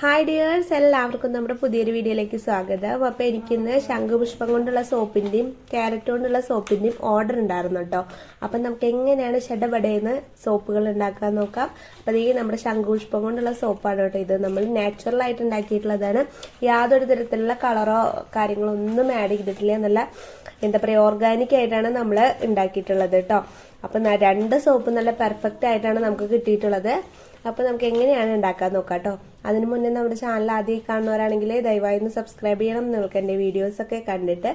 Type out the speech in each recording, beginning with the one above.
Hi dears എല്ലാവർക്കും നമ്മുടെ പുതിയൊരു വീഡിയോയിലേക്ക് സ്വാഗതം. അപ്പോൾ എനിക്കിന്ന് ശംഖുപുഷ്പം കൊണ്ടുള്ള സോപ്പിന്റെയും ക്യാരറ്റ് കൊണ്ടുള്ള സോപ്പിന്റെയും ഓർഡർ ഉണ്ടായിരുന്നു കേട്ടോ അപ്പം നമുക്ക് എങ്ങനെയാണ് ഷെഡബടയെന്ന് സോപ്പുകൾ ഉണ്ടാക്കാൻ നോക്കാം. അപ്പോൾ ഈ നമ്മുടെ ശംഖുപുഷ്പം കൊണ്ടുള്ള സോപ്പാണ് കേട്ടോ ഇത്. നമ്മൾ നാച്ചുറൽ ആയിട്ട് ഉണ്ടാക്കിയിട്ടുള്ളതാണ്. യാതൊരു തരത്തിലുള്ള കളറോ കാര്യങ്ങളോ ഒന്നും ആഡ് ചെയ്തിട്ടില്ല നല്ല എന്താ പറയുക ഓർഗാനിക് ആയിട്ടാണ് നമ്മൾ ഉണ്ടാക്കിയിട്ടുള്ളത് കേട്ടോ അപ്പം രണ്ട് സോപ്പ് നല്ല പെർഫെക്റ്റ് ആയിട്ടാണ് നമുക്ക് കിട്ടിയിട്ടുള്ളത്. അപ്പോൾ നമുക്ക് എങ്ങനെയാണ് ഉണ്ടാക്കാൻ നോക്കാം കേട്ടോ അതിന് മുന്നേ നമ്മുടെ ചാനൽ ആദ്യമായി കാണുന്നവരാണെങ്കിൽ ദയവായി ഒന്ന് സബ്സ്ക്രൈബ് ചെയ്യണം. നിങ്ങൾക്ക് എന്റെ വീഡിയോസൊക്കെ കണ്ടിട്ട്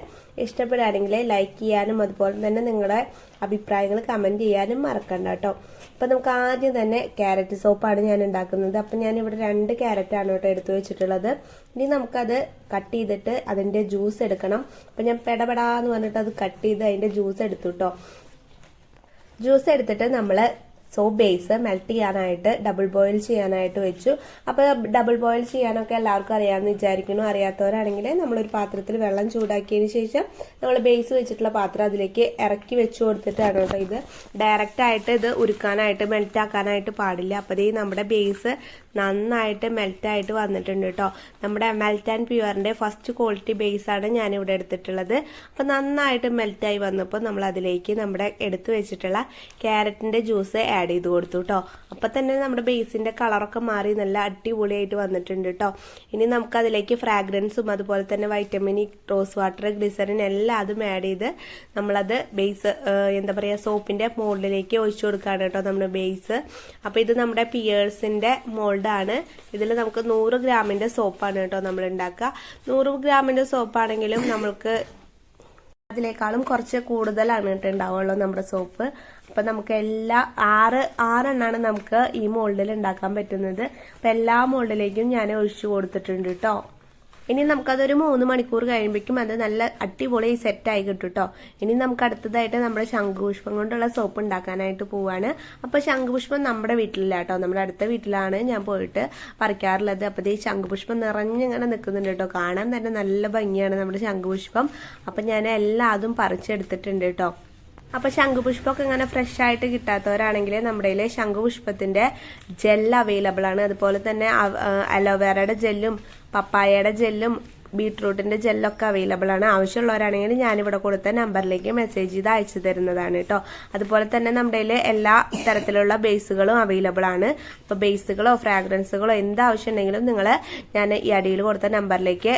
ഇഷ്ടപ്പെടുകയാണെങ്കിൽ ലൈക്ക് ചെയ്യാനും അതുപോലെ തന്നെ നിങ്ങളുടെ അഭിപ്രായങ്ങൾ കമന്റ് ചെയ്യാനും മറക്കണ്ട കേട്ടോ. അപ്പോൾ നമുക്ക് ആദ്യം തന്നെ ക്യാരറ്റ് സോപ്പാണ് ഞാൻ ഉണ്ടാക്കുന്നത്. അപ്പം ഞാൻ ഇവിടെ രണ്ട് ക്യാരറ്റാണ് കേട്ടോ എടുത്തു വെച്ചിട്ടുള്ളത്. ഇനി നമുക്കത് കട്ട് ചെയ്തിട്ട് അതിന്റെ ജ്യൂസ് എടുക്കണം. അപ്പം ഞാൻ പെടപെടാന്ന് പറഞ്ഞിട്ട് അത് കട്ട് ചെയ്ത് അതിന്റെ ജ്യൂസ് എടുത്തു കേട്ടോ. ജ്യൂസ് എടുത്തിട്ട് നമ്മൾ സോപ്പ് ബേസ് മെൽറ്റ് ചെയ്യാനായിട്ട് ഡബിൾ ബോയിൽ ചെയ്യാനായിട്ട് വെച്ചു. അപ്പോൾ ഡബിൾ ബോയിൽ ചെയ്യാനൊക്കെ എല്ലാവർക്കും അറിയാമെന്ന് വിചാരിക്കുന്നു. അറിയാത്തവരാണെങ്കിൽ നമ്മളൊരു പാത്രത്തിൽ വെള്ളം ചൂടാക്കിയതിന് ശേഷം നമ്മൾ ബേസ് വെച്ചിട്ടുള്ള പാത്രം അതിലേക്ക് ഇറക്കി വെച്ചു കൊടുത്തിട്ടാണ് കേട്ടോ ഇത്. ഡയറക്റ്റ് ആയിട്ട് ഇത് ഉരുക്കാനായിട്ട് മെൽറ്റ് ആക്കാനായിട്ട് പാടില്ല. അപ്പോൾ ഈ നമ്മുടെ ബേസ് നന്നായിട്ട് മെൽറ്റ് ആയിട്ട് വന്നിട്ടുണ്ട് കേട്ടോ. നമ്മുടെ മെൽറ്റ് ആൻഡ് പ്യുവറിന്റെ ഫസ്റ്റ് ക്വാളിറ്റി ബേസ് ആണ് ഞാൻ ഇവിടെ എടുത്തിട്ടുള്ളത്. അപ്പോൾ നന്നായിട്ട് മെൽറ്റ് ആയി വന്നപ്പോൾ നമ്മൾ അതിലേക്ക് നമ്മുടെ എടുത്തു വെച്ചിട്ടുള്ള ക്യാരറ്റിന്റെ ജ്യൂസ് ആഡ് ചെയ്ത് കൊടുത്തു കേട്ടോ അപ്പം തന്നെ നമ്മുടെ ബേസിന്റെ കളറൊക്കെ മാറി നല്ല അടിപൊളിയായിട്ട് വന്നിട്ടുണ്ട് കേട്ടോ ഇനി നമുക്ക് അതിലേക്ക് ഫ്രാഗ്രൻസും അതുപോലെ തന്നെ വൈറ്റമിൻ റോസ് വാട്ടർ ഗ്ലിസറിൻ എല്ലാം അതും ആഡ് ചെയ്ത് നമ്മളത് ബേസ് എന്താ പറയുക സോപ്പിന്റെ മോൾഡിലേക്ക് ഒഴിച്ചു കൊടുക്കുകയാണ് കേട്ടോ നമ്മുടെ ബേസ് അപ്പോൾ ഇത് നമ്മുടെ പിയേഴ്സിന്റെ മോൾഡാണ് ഇതിൽ നമുക്ക് നൂറ് ഗ്രാമിന്റെ സോപ്പാണ് കേട്ടോ നമ്മൾ ഉണ്ടാക്കുക. നൂറ് ഗ്രാമിന്റെ സോപ്പാണെങ്കിലും നമ്മൾക്ക് അതിനേക്കാളും കുറച്ച് കൂടുതലാണ് കേട്ടോ ഉണ്ടാവുള്ളൂ നമ്മുടെ സോപ്പ്. അപ്പൊ നമുക്ക് എല്ലാ ആറ് ആറെണ്ണാണ് നമുക്ക് ഈ മോൾഡിൽ ഉണ്ടാക്കാൻ പറ്റുന്നത്. അപ്പൊ എല്ലാ മോൾഡിലേക്കും ഞാൻ ഒഴിച്ചു കൊടുത്തിട്ടുണ്ട് കേട്ടോ. ഇനി നമുക്കതൊരു മൂന്ന് മണിക്കൂർ കഴിയുമ്പോഴേക്കും അത് നല്ല അടിപൊളി സെറ്റായി കിട്ടും കേട്ടോ ഇനി നമുക്ക് അടുത്തതായിട്ട് നമ്മുടെ ശംഖുപുഷ്പം കൊണ്ടുള്ള സോപ്പ് ഉണ്ടാക്കാനായിട്ട് പോവാണ്. അപ്പൊ ശംഖുപുഷ്പം നമ്മുടെ വീട്ടിലില്ല കേട്ടോ. നമ്മുടെ അടുത്ത വീട്ടിലാണ് ഞാൻ പോയിട്ട് പറിക്കാറുള്ളത്. അപ്പൊ ഈ ശംഖുപുഷ്പം നിറഞ്ഞിങ്ങനെ നിൽക്കുന്നുണ്ട് കേട്ടോ. കാണാൻ തന്നെ നല്ല ഭംഗിയാണ് നമ്മുടെ ശംഖുപുഷ്പം. അപ്പൊ ഞാൻ എല്ലാ അതും പറിച്ചെടുത്തിട്ടുണ്ട് കേട്ടോ. അപ്പൊ ശംഖുപുഷ്പമൊക്കെ ഇങ്ങനെ ഫ്രഷ് ആയിട്ട് കിട്ടാത്തവരാണെങ്കിൽ നമ്മുടെ കയ്യിൽ ശംഖുപുഷ്പത്തിന്റെ ജെൽ അവൈലബിൾ ആണ്. അതുപോലെ തന്നെ അലോവേറയുടെ ജെല്ലും പപ്പായയുടെ ജെല്ലും ബീട്രൂട്ടിന്റെ ജെല്ലൊക്കെ അവൈലബിൾ ആണ്. ആവശ്യമുള്ളവരാണെങ്കിൽ ഞാനിവിടെ കൊടുത്ത നമ്പറിലേക്ക് മെസ്സേജ് ചെയ്ത് അയച്ചു തരുന്നതാണ് കേട്ടോ. അതുപോലെ തന്നെ നമ്മുടെ എല്ലാ തരത്തിലുള്ള ബേസുകളും അവൈലബിൾ ആണ്. അപ്പോൾ ബേസുകളോ ഫ്രാഗ്രൻസുകളോ എന്ത് ആവശ്യം ഉണ്ടെങ്കിലും നിങ്ങൾ ഞാൻ ഈ അടിയിൽ കൊടുത്ത നമ്പറിലേക്ക്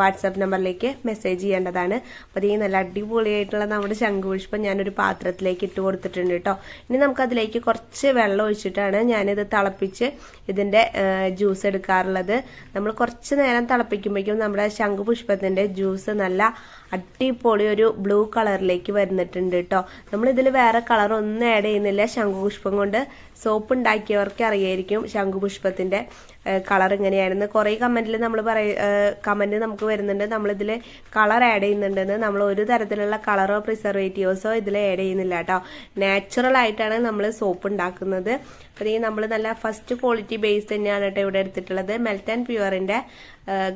വാട്സാപ്പ് നമ്പറിലേക്ക് മെസ്സേജ് ചെയ്യേണ്ടതാണ്. അപ്പോൾ ഈ നല്ല അടിപൊളിയായിട്ടുള്ള നമ്മുടെ ശംഖുപുഷ്പം ഞാനൊരു പാത്രത്തിലേക്ക് ഇട്ട് കൊടുത്തിട്ടുണ്ട് കേട്ടോ. ഇനി നമുക്കതിലേക്ക് കുറച്ച് വെള്ളം ഒഴിച്ചിട്ടാണ് ഞാനിത് തിളപ്പിച്ച് ഇതിന്റെ ജ്യൂസ് എടുക്കാറുള്ളത്. നമ്മൾ കുറച്ച് നേരം തിളപ്പിക്കുമ്പോഴേക്കും നമ്മുടെ ശംഖുപുഷ്പത്തിന്റെ ജ്യൂസ് നല്ല അടിപൊളി ഒരു ബ്ലൂ കളറിലേക്ക് വരുന്നിട്ടുണ്ട് കേട്ടോ നമ്മൾ ഇതിൽ വേറെ കളർ ഒന്നും ആഡ് ചെയ്യുന്നില്ല. ശംഖുപുഷ്പം കൊണ്ട് സോപ്പ് ഉണ്ടാക്കിയവർക്ക് അറിയായിരിക്കും ശംഖുപുഷ്പത്തിന്റെ കളർ ഇങ്ങനെയായിരുന്നു. കുറേ കമന്റിൽ നമ്മൾ പറയ കമന്റ് നമുക്ക് വരുന്നുണ്ട്. നമ്മളിതിൽ കളർ ആഡ് ചെയ്യുന്നുണ്ടെന്ന്. നമ്മൾ ഒരു തരത്തിലുള്ള കളറോ പ്രിസർവേറ്റീവ്സോ ഇതിൽ ആഡ് ചെയ്യുന്നില്ല കേട്ടോ നാച്ചുറൽ ആയിട്ടാണ് നമ്മൾ സോപ്പ് ഉണ്ടാക്കുന്നത്. അപ്പോൾ ഈ നമ്മൾ നല്ല ഫസ്റ്റ് ക്വാളിറ്റി ബേസ് തന്നെയാണ് കേട്ടോ ഇവിടെ എടുത്തിട്ടുള്ളത്. മെൽറ്റ് ആൻഡ് പ്യുവറിന്റെ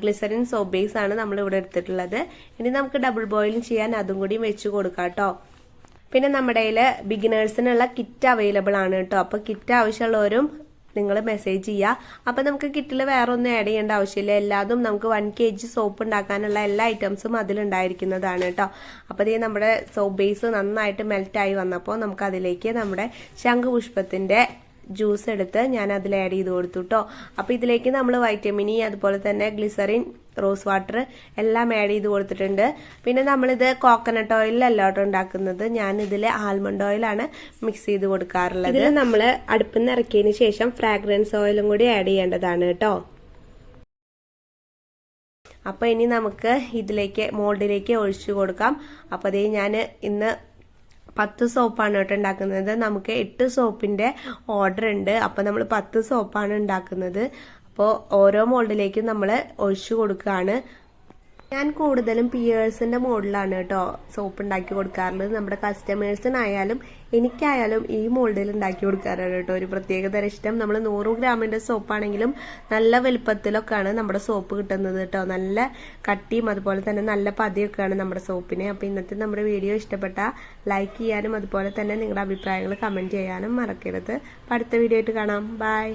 ഗ്ലിസറിൻ സോപ്പ് ബേസ് ആണ് നമ്മൾ ഇവിടെ എടുത്തിട്ടുള്ളത്. ഇനി നമുക്ക് ഡബിൾ ബോയിലും ചെയ്യാൻ അതും കൂടി വെച്ച് കൊടുക്കാം കേട്ടോ. പിന്നെ നമ്മുടെ കയ്യിൽ ബിഗിനേഴ്സിനുള്ള കിറ്റ് അവൈലബിൾ ആണ് കേട്ടോ. അപ്പോൾ കിറ്റ് ആവശ്യമുള്ളവരും നിങ്ങൾ മെസ്സേജ് ചെയ്യുക അപ്പം നമുക്ക് കിറ്റിൽ വേറെ ഒന്നും ആഡ് ചെയ്യേണ്ട ആവശ്യമില്ല. എല്ലാതും നമുക്ക് വൺ കെ ജി സോപ്പ് ഉണ്ടാക്കാനുള്ള എല്ലാ ഐറ്റംസും അതിലുണ്ടായിരിക്കുന്നതാണ് കേട്ടോ. അപ്പോൾ ഇതേ നമ്മുടെ സോപ്പ് ബേസ് നന്നായിട്ട് മെൽറ്റായി വന്നപ്പോൾ നമുക്ക് അതിലേക്ക് നമ്മുടെ ശംഖുപുഷ്പത്തിന്റെ ജ്യൂസ് എടുത്ത് ഞാൻ അതിൽ ആഡ് ചെയ്ത് കൊടുത്തു കേട്ടോ അപ്പോൾ ഇതിലേക്ക് നമ്മൾ വൈറ്റമിൻ ഇ അതുപോലെ തന്നെ ഗ്ലിസറിൻ റോസ് വാട്ടർ എല്ലാം ആഡ് ചെയ്ത് കൊടുത്തിട്ടുണ്ട്. പിന്നെ നമ്മളിത് കോക്കനട്ട് ഓയിലല്ല കേട്ടോ ഉണ്ടാക്കുന്നത്. ഞാൻ ഇതിൽ ആൽമണ്ട് ഓയിലാണ് മിക്സ് ചെയ്ത് കൊടുക്കാറുള്ളത്. ഇതിൽ നമ്മൾ അടുപ്പിൽ നിന്ന് ഇറക്കിയതിന് ശേഷം ഫ്രാഗ്രൻസ് ഓയിലും കൂടി ആഡ് ചെയ്യേണ്ടതാണ് കേട്ടോ അപ്പൊ ഇനി നമുക്ക് ഇതിലേക്ക് മോൾഡിലേക്ക് ഒഴിച്ചു കൊടുക്കാം. അപ്പോൾ അതേ ഞാൻ ഇന്ന് പത്ത് സോപ്പാണ് കേട്ടോ ഉണ്ടാക്കുന്നത്. നമുക്ക് എട്ട് സോപ്പിന്റെ ഓർഡർ ഉണ്ട്. അപ്പോൾ നമ്മൾ പത്ത് സോപ്പാണ് ഉണ്ടാക്കുന്നത്. അപ്പോൾ ഓരോ മോൾഡിലേക്കും നമ്മൾ ഒഴിച്ചു കൊടുക്കുകയാണ്. ഞാൻ കൂടുതലും പിയേഴ്സിന്റെ മോഡലാണ് കേട്ടോ. സോപ്പ് ഉണ്ടാക്കി കൊടുക്കാറുള്ളത്. നമ്മുടെ കസ്റ്റമേഴ്സിനായാലും എനിക്കായാലും ഈ മോൾഡിൽ ഉണ്ടാക്കി കൊടുക്കാറാണ് കേട്ടോ. ഒരു പ്രത്യേക തരം ഇഷ്ടം. നമ്മൾ നൂറ് ഗ്രാമിന്റെ സോപ്പാണെങ്കിലും നല്ല വലുപ്പത്തിലൊക്കെയാണ് നമ്മുടെ സോപ്പ് കിട്ടുന്നത് കേട്ടോ. നല്ല കട്ടിയും അതുപോലെ തന്നെ നല്ല പതിയൊക്കെയാണ് നമ്മുടെ സോപ്പിന് അപ്പൊ ഇന്നത്തെ നമ്മുടെ വീഡിയോ ഇഷ്ടപ്പെട്ട ലൈക്ക് ചെയ്യാനും അതുപോലെ തന്നെ നിങ്ങളുടെ അഭിപ്രായങ്ങൾ കമന്റ് ചെയ്യാനും മറക്കരുത്. അടുത്ത വീഡിയോ ആയിട്ട് കാണാം. ബൈ